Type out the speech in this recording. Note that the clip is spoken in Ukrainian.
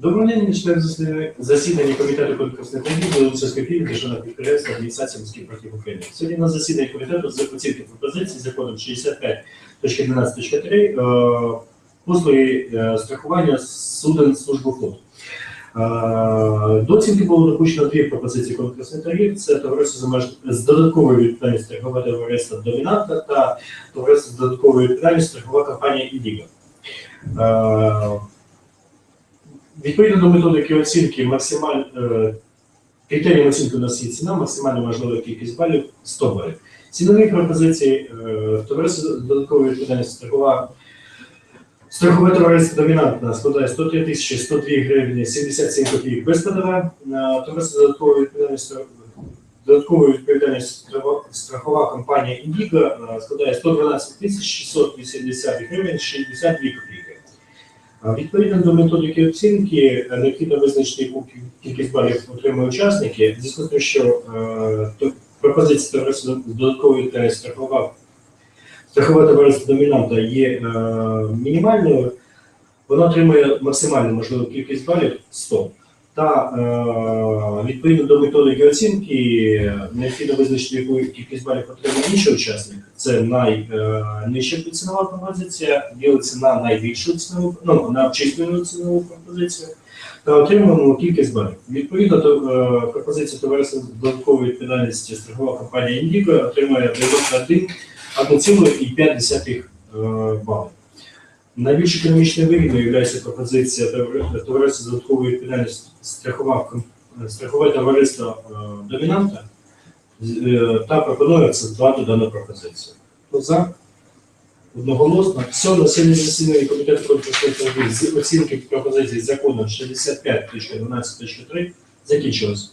Добровільні члени засідання- комітету конкурсних торгів Білоруської філії державного підприємства адміністрації міських партій України. Сьогодні на засіданні комітету з оцінки пропозицій законом 65.11.3 е, послуги е, страхування суден служби флоту. Е, До оцінки було допущено дві пропозиції конкурсних торгів. Це товариство з додатковою відповідальністю торгове товариство Домінанта та товариство з додатковою відповідальністю торгова компанія Індіго. Відповідно до методики оцінки, максималь, е, критерієм оцінки у нас є ціна, максимальна можлива кількість балів 100 балів. Цінові пропозиції е, товариство додаткової відповідальності страхова страхове товариство домінантне складає 103 тисячі 102 гривні 77 копійок без ПДВ. Товариство додаткової відповідальності додатковою відповідальність страхова- компанія Індіго складає 112 тисяч 680 гривень 62 копійки. Відповідно до методики оцінки, е, необхідно визначити, яку кількість балів отримують учасники. Зв'язку з тим, що е, пропозиція товариства додаткової та страхова страхове товариство домінанта є е, мінімальною, вона отримує максимальну можливу кількість балів 100. Та е, відповідно до методики оцінки необхідно визначити, яку кількість балів отримує інший учасник. Це найнижча цінова пропозиція, ділиться на найбільшу цінову, ну, на обчислену цінову пропозицію та отримуємо кількість балів. Відповідно до е, пропозиції товариства додаткової відповідальності страхова компанія Індіго отримує 91 1,5 е, бали. Найбільш економічно вигідною є пропозиція товариства додаткової відповідальності страхове товариство е, домінанта е, та пропонується дати дану пропозицію. Хто за? Одноголосно. Все, на сьогодні засідання комітету конкурсної з оцінки пропозицій закону 65.12.3 закінчилось.